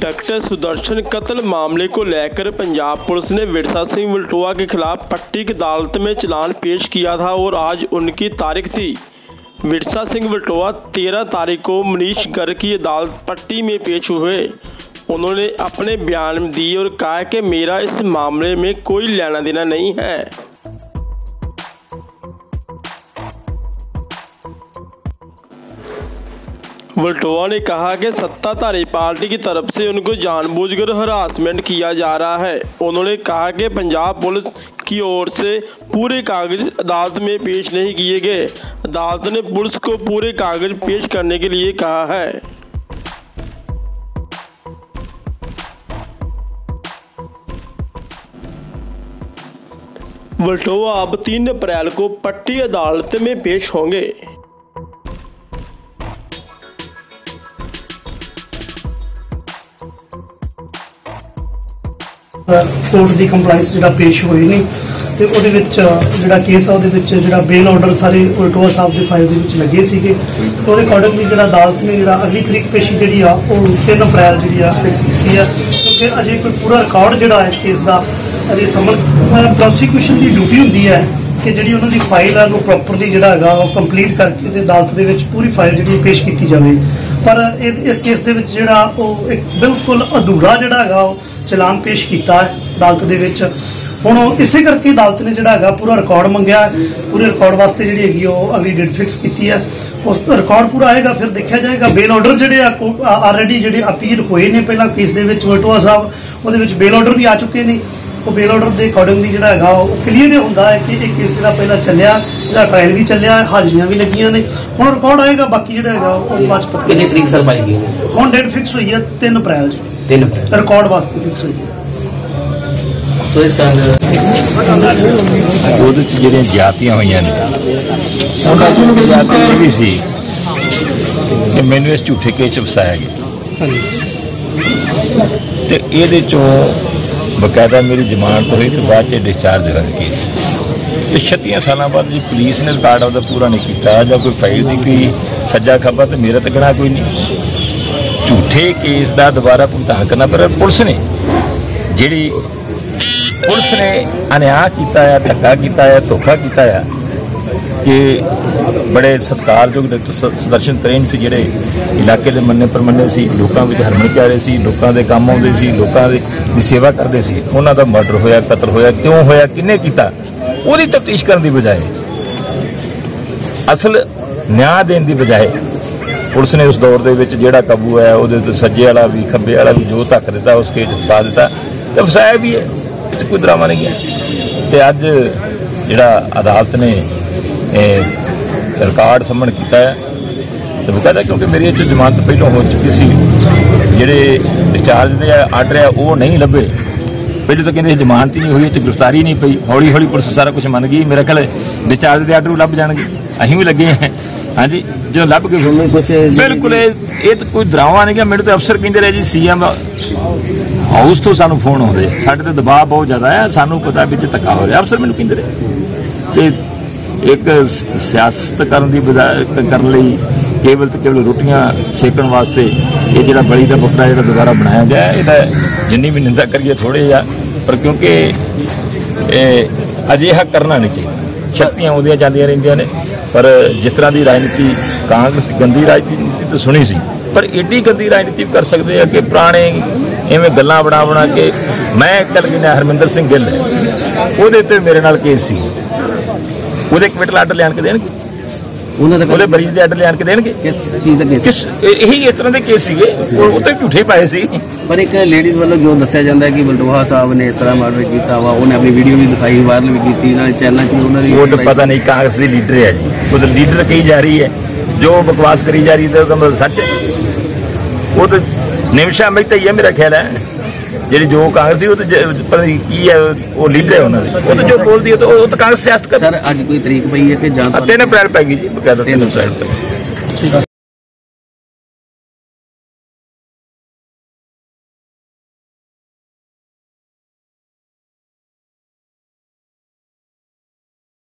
Doctor Sudarshan कत्ल मामले को लेकर पंजाब पुलिस ने विरसा सिंह वल्टोआ के खिलाफ पट्टी की अदालत में चलान पेश किया था और आज उनकी तारीख थी। विरसा सिंह वल्टोआ तेरह तारीख को मनीष गर्ग की अदालत पट्टी में पेश हुए। उन्होंने अपने बयान दिए और कहा कि मेरा इस मामले में कोई लेना देना नहीं है। वल्टोआ ने कहा कि सत्ताधारी पार्टी की तरफ़ से उनको जानबूझकर हरासमेंट किया जा रहा है। उन्होंने कहा कि पंजाब पुलिस की ओर से पूरे कागज़ अदालत में पेश नहीं किए गए। अदालत ने पुलिस को पूरे कागज़ पेश करने के लिए कहा है। वल्टोआ अब तीन अप्रैल को पट्टी अदालत में पेश होंगे। ਕੋਰਟ ਦੀ ਕੰਪਲਾਈਂਸ ਜਿਹੜਾ ਪੇਸ਼ ਹੋਏ ਨੇ ਤੇ ਉਹਦੇ ਵਿੱਚ, ਜਿਹੜਾ ਕੇਸ ਆ ਉਹਦੇ ਵਿੱਚ ਜਿਹੜਾ ਬੇਲ ਆਰਡਰ ਸਾਰੇ ਉਲਟੋਆ ਸਾਹਿਬ ਦੇ ਫਾਈਲ ਦੇ ਵਿੱਚ ਲੱਗੇ ਸੀਗੇ। ਤੇ ਉਹਦੇ ਅਕੋਰਡਿੰਗਲੀ ਜਿਹੜਾ ਅਦਾਲਤ ਨੇ ਜਿਹੜਾ ਅਗਲੀ ਤਰੀਕ ਪੇਸ਼ੀ ਜਿਹੜੀ ਆ, ਉਹ 3 ਅਪ੍ਰੈਲ ਜਿਹੜੀ ਆ ਫਿਕਸ ਕੀਤੀ ਆ। ਕਿਉਂਕਿ ਅਜੇ ਕੋਈ ਪੂਰਾ ਰਿਕਾਰਡ ਜਿਹੜਾ ਇਸ ਕੇਸ ਦਾ ਅਜੇ ਸਮਨ ਪ੍ਰੋਸੀਕਿਊਸ਼ਨ ਦੀ ਡਿਊਟੀ ਹੁੰਦੀ ਹੈ ਕਿ ਜਿਹੜੀ ਉਹਨਾਂ ਦੀ ਫਾਈਲ ਆ, ਉਹਨੂੰ ਪ੍ਰੋਪਰਲੀ ਜਿਹੜਾ ਹੈਗਾ, ਉਹ ਕੰਪਲੀਟ ਕਰਕੇ ਤੇ ਅਦਾਲਤ ਦੇ ਵਿੱਚ ਪੂਰੀ ਫਾਈਲ ਜਿਹੜੀ ਪੇਸ਼ ਕੀਤੀ ਜਾਵੇ। ਪਰ ਇਹ- ਇਸ ਕੇਸ ਦੇ ਵਿੱਚ ਜਿਹੜਾ ਉਹ ਇੱਕ ਬਿਲਕੁਲ ਅਧੂਰਾ ਜਿਹੜਾ ਹੈਗਾ, ਉਹ ਚਲਾਨ ਪੇਸ਼ ਕੀਤਾ ਹੈ ਅਦਾਲਤ ਦੇ ਵਿੱਚ। ਹੁਣ ਇਸੇ ਕਰਕੇ ਅਦਾਲਤ ਨੇ ਜਿਹੜਾ ਹੈਗਾ ਪੂਰਾ ਰਿਕਾਰਡ ਮੰਗਿਆ। ਪੂਰੇ ਰਿਕਾਰਡ ਵਾਸਤੇ ਜਿਹੜੀ ਹੈਗੀ ਉਹ ਅਗਲੀ ਡੇਟ ਫਿਕਸ ਕੀਤੀ ਹੈ। ਉਸ ਤੋਂ ਰਿਕਾਰਡ ਪੂਰਾ ਆਏਗਾ ਫਿਰ ਦੇਖਿਆ ਜਾਏਗਾ। ਬੇਲ ਆਰਡਰ ਜਿਹੜੇ ਆ ਆਲਰੇਡੀ ਜਿਹੜੇ ਅਪੀਲ ਹੋਏ ਨੇ ਪਹਿਲਾਂ ਕੇਸ ਦੇ ਵਿੱਚ ਵਟਵਾ ਸਾਹਿਬ ਉਹਦੇ ਵਿੱਚ ਬੇਲ ਆਰਡਰ ਵੀ ਆ ਚੁੱਕੇ ਨੇ। ਉਹ ਬੇਲ ਆਰਡਰ ਦੇ ਅਕੋਰਡਿੰਗਲੀ ਜਿਹੜਾ ਹੈਗਾ ਉਹ ਕਲੀਅਰ ਹੀ ਹੁੰਦਾ ਹੈ ਕਿ ਇਹ ਕੇਸ ਜਿਹੜਾ ਪਹਿਲਾਂ ਚੱਲਿਆ ਇਹਦਾ ਟ੍ਰਾਇਲ ਵੀ ਚੱਲਿਆ ਹਾਜ਼ਰੀਆਂ ਵੀ ਲੱਗੀਆਂ ਨੇ। ਹੁਣ ਰਿਕਾਰਡ ਆਏਗਾ ਬਾਕੀ ਜਿਹੜਾ ਹੈਗਾ ਉਹ ਬਾਅਦ ਪਤਾ ਕਿੰਨੀ ਤਰੀਕ ਸਰ ਪਾਈ ਗਈ ਹੁਣ ਡੇਟ ਫਿਕਸ ਹੋਈ ਹੈ 3 ਅਪ੍ਰੈਲ ਜੀ ਤਿੰਨ ਰਿਕਾਰਡ ਵਾਸਤੇ ਫਿਕਸ ਹੋਈ ਹੈ। ਸੋ ਸੰਗ ਉਹਦੇ ਚ ਜਿਹੜੀਆਂ ਜਾਤੀਆਂ ਹੋਈਆਂ ਨੇ ਉਹਨਾਂ ਚ ਜਾਤੀ ਇਹ ਵੀ ਸੀ। ਕਿ ਮੈਨੂੰ ਇਸ ਝੂਠੇ ਕੇਸ 'ਚ ਫਸਾਇਆ ਗਿਆ। ਤੇ ਇਹਦੇ ਚੋਂ ਬਕਾਇਦਾ ਮੇਰੀ ਜ਼ਮਾਨਤ ਹੋਈ ਤੇ ਬਾਅਦ ਚ ਡਿਸਚਾਰਜ ਹੋਇਆ ਕੇਸ ਤੇ 36 ਸਾਲਾਂ ਬਾਅਦ ਜੀ ਪੁਲਿਸ ਨੇ ਰਿਕਾਰਡ ਉਹਦਾ ਪੂਰਾ ਨਹੀਂ ਕੀਤਾ ਜਾਂ ਕੋਈ ਫਾਈਲ ਦੀ ਕੋਈ ਸੱਜਾ ਖੱਬਾ ਤੇ ਮੇਰਾ ਤਾਂ ਗਣਾ ਕੋਈ ਨਹੀਂ। ਝੂਠੇ ਕੇਸ ਦਾ ਦੁਬਾਰਾ ਭੁਗਤਾਨ ਕਰਨਾ, ਪਰ ਪੁਲਿਸ ਨੇ ਜਿਹੜੀ ਪੁਲਿਸ ਨੇ ਅਨਿਆਂ ਕੀਤਾ ਹੈ ਧੱਕਾ ਕੀਤਾ ਹੈ ਧੋਖਾ ਕੀਤਾ ਹੈ ਕਿ ਬੜੇ ਸਤਿਕਾਰਯੋਗ ਡਾਕਟਰ ਸੁਦਰਸ਼ਨ ਤਰੇਨ ਸੀ ਜਿਹੜੇ ਇਲਾਕੇ ਦੇ ਮੰਨੇ ਪਰਮੰਨੇ ਸੀ, ਲੋਕਾਂ ਵਿੱਚ ਹਰਮਨ ਪਿਆਰੇ ਸੀ, ਲੋਕਾਂ ਦੇ ਕੰਮ ਆਉਂਦੇ ਸੀ, ਲੋਕਾਂ ਦੇ, ਦੀ ਸੇਵਾ ਕਰਦੇ ਸੀ, ਉਹਨਾਂ ਦਾ ਮਰਡਰ ਹੋਇਆ, ਕਤਲ ਹੋਇਆ, ਕਿਉਂ ਹੋਇਆ ਕਿੰਨੇ ਕੀਤਾ? ਉਹਦੀ ਤਫਤੀਸ਼ ਕਰਨ ਦੀ ਬਜਾਏ, ਅਸਲ ਨਿਆਂ ਦੇਣ ਦੀ ਬਜਾਏ ਪੁਲਿਸ ਨੇ ਉਸ ਦੌਰ ਦੇ ਵਿੱਚ ਜਿਹੜਾ ਕਾਬੂ ਆਇਆ ਉਹਦੇ ਤੇ ਸੱਜੇ ਵਾਲਾ ਵੀ, ਖੱਬੇ ਵਾਲਾ ਵੀ ਜੋ ਧੱਕ ਦਿੱਤਾ ਉਸ ਕੇਸ 'ਚ ਫਸਾ ਦਿੱਤਾ। ਤੇ ਫਸਾਇਆ ਵੀ ਹੈ, ਇਹ ਕੋਈ ਡਰਾਮਾ ਨਹੀਂ ਹੈ। ਤੇ ਅੱਜ ਜਿਹੜਾ ਅਦਾਲਤ ਨੇ ਰਿਕਾਰਡ ਸੰਮਣ ਕੀਤਾ ਹੈ, ਤੇ ਬਕਾਇਦਾ ਕਿਉਂਕਿ ਮੇਰੀ ਇੱਥੇ ਜ਼ਮਾਨਤ ਪਹਿਲਾਂ ਹੋ ਚੁੱਕੀ ਸੀ, ਜਿਹੜੇ ਡਿਸਚਾਰਜ ਦੇ ਆਰਡਰ ਆ, ਉਹ ਨਹੀਂ ਲੱਭੇ। ਪਹਿਲੇ ਤਾਂ ਕਹਿੰਦੇ ਸੀ ਜ਼ਮਾਨਤ ਹੀ ਨਹੀਂ ਹੋਈ ਇਹ ਗ੍ਰਿਫਤਾਰੀ ਨਹੀਂ ਪਈ। ਹੌਲੀ ਹੌਲੀ ਪੁਲਿਸ ਸਾਰਾ ਕੁਝ ਮੰਨ ਗਈ। ਮੇਰਾ ਖਿਆਲ ਡਿਸਚਾਰਜ ਦੇ ਆਰਡਰ ਲੱਭ ਜਾਣਗੇ। ਅਸੀਂ ਵੀ ਲੱਗੇ ਹਾਂ। ਹਾਂਜੀ ਜਦੋਂ ਲੱਭ ਕੇ ਤੁਹਾਨੂੰ ਕੁਛ ਬਿਲਕੁਲ ਇਹ ਇਹ ਤਾਂ ਕੋਈ ਡਰਾਵਾ ਨਹੀਂ ਕਿ ਮੈਨੂੰ ਤਾਂ ਅਫਸਰ ਕਹਿੰਦੇ ਰਹੇ ਜੀ ਸੀਐਮ ਹਾਊਸ ਤੋਂ ਸਾਨੂੰ ਫੋਨ ਆਉਂਦੇ। ਸਾਡੇ ਤੇ ਦਬਾਅ ਬਹੁਤ ਜ਼ਿਆਦਾ ਹੈ ਸਾਨੂੰ ਪਤਾ ਵਿੱਚ ਧੱਕਾ ਹੋ ਰਿਹਾ ਅਫਸਰ ਮੈਨੂੰ ਕਹਿੰਦੇ ਰਹੇ। ਕਿ ਇੱਕ ਸਿਆਸਤ ਕਰਨ ਦੀ ਬਜਾਏ ਕਰਨ ਲਈ ਕੇਵਲ ਤੇ ਕੇਵਲ ਰੋਟੀਆਂ ਛੇਕਣ ਵਾਸਤੇ ਇਹ ਜਿਹੜਾ ਬਲੀ ਦਾ ਬੱਕਰਾ ਜਿਹੜਾ ਦੁਬਾਰਾ ਬਣਾਇਆ ਗਿਆ ਇਹਦਾ ਜਿੰਨੀ ਵੀ ਨਿੰਦਾ ਕਰੀਏ ਥੋੜੇ ਆ ਪਰ ਕਿਉਂਕਿ ਇਹ ਅਜਿਹਾ ਕਰਨਾ ਨਹੀਂ ਚਾਹੀਦਾ। ਸ਼ਕਤੀਆਂ ਉਹਦੀਆਂ ਜਾਂਦੀਆਂ ਰਹਿੰਦੀਆਂ ਨੇ। ਪਰ ਜਿਸ ਤਰ੍ਹਾਂ ਦੀ ਰਾਜਨੀਤੀ ਕਾਂਗਰਸ ਦੀ ਗੰਦੀ ਰਾਜਨੀਤੀ ਤਾਂ ਸੁਣੀ ਸੀ, ਪਰ ਏਡੀ ਗੰਦੀ ਰਾਜਨੀਤੀ ਵੀ ਕਰ ਸਕਦੇ ਆ ਕਿ ਪੁਰਾਣੇ ਐਵੇਂ ਗੱਲਾਂ ਬਣਾ ਬਣਾ ਕੇ ਮੈਂ ਇੱਕ ਗੱਲ ਕਹਿੰਦਾ, ਹਰਮਿੰਦਰ ਸਿੰਘ ਗਿੱਲ ਹੈ ਉਹਦੇ ਤੇ ਮੇਰੇ ਨਾਲ ਕੇਸ ਸੀ। ਉਹਦੇ ਕਮਿਟਲ ਆਰਡਰ ਲਿਆਣ ਕੇ ਦੇਣਗੇ? ਉਹਨਾਂ ਦਾ ਉਹਦੇ ਮਰੀਜ਼ ਦੇ ਆਰਡਰ ਲਿਆਣ ਕੇ ਦੇਣਗੇ? ਕਿਸ ਚੀਜ਼ ਦਾ ਕੇਸ? ਕਿਸ ਇਹ- ਇਸ ਤਰ੍ਹਾਂ ਦੇ ਕੇਸ ਸੀਗੇ। ਉਹ ਤਾਂ ਝੂਠੇ ਪਾਏ ਸੀ। ਪਰ ਇੱਕ ਲੇਡੀਜ਼ ਵੱਲੋਂ ਜੋ ਦੱਸਿਆ ਜਾਂਦਾ ਹੈ ਕਿ ਬਲਟੋਹਾ ਸਾਹਿਬ ਨੇ ਇਸ ਤਰ੍ਹਾਂ ਮਰਡਰ ਕੀਤਾ ਵਾ ਉਹਨੇ ਆਪਣੀ ਵੀਡੀਓ ਵੀ ਦਿਖਾਈ ਵਾਇਰਲ ਵੀ ਕੀਤੀ ਨਾਲੇ ਚੈਨਲਾਂ 'ਚ ਉਹਨਾਂ ਦੀ ਉਹ ਤਾਂ ਪਤਾ ਨਹੀਂ ਕਾਂਗਰਸ ਦੀ ਲੀਡਰ ਹੈ ਜੀ। ਉਹ ਤਾਂ ਲੀਡਰ ਕਹੀ ਜਾ ਰਹੀ ਹੈ। ਜੋ ਬਕਵਾਸ ਕਰੀ ਜਾ ਰਹੀ ਹੈ ਤਾਂ ਉਹਦਾ ਮਤਲਬ ਸੱਚ ਹੈ। ਉਹ ਤਾਂ ਨਿਮਸ਼ਾ ਮਹਿਤਾ ਹੀ ਹੈ ਮੇਰਾ ਖਿਆਲ ਹੈ। ਜਿਹੜੀ ਜੋ ਕਾਂਗਰਸ ਦੀ ਉਹ ਤਾਂ ਪਤਾ ਨਹੀਂ ਕੀ ਹੈ ਉਹ ਲੀਡਰ ਹੈ ਉਹਨਾਂ ਦੀ। ਉਹ ਤਾਂ ਜੋ ਬੋਲਦੀ ਹੈ ਤਾਂ ਉਹ ਤਾਂ ਕਾਂਗਰਸ ਸਿਆਸਤ ਕਰ ਸਰ ਅੱਜ ਕੋਈ ਤਰੀਕ ਪਈ ਹੈ ਕਿ ਜਾਂ ਤਿੰਨ ਅਪ੍ਰੈਲ ਪੈ ਗਈ ਜੀ ਬਕਾਇਦਾ ਤਿੰਨ ਅਪ੍ਰੈਲ ਪੈ ਗਈ।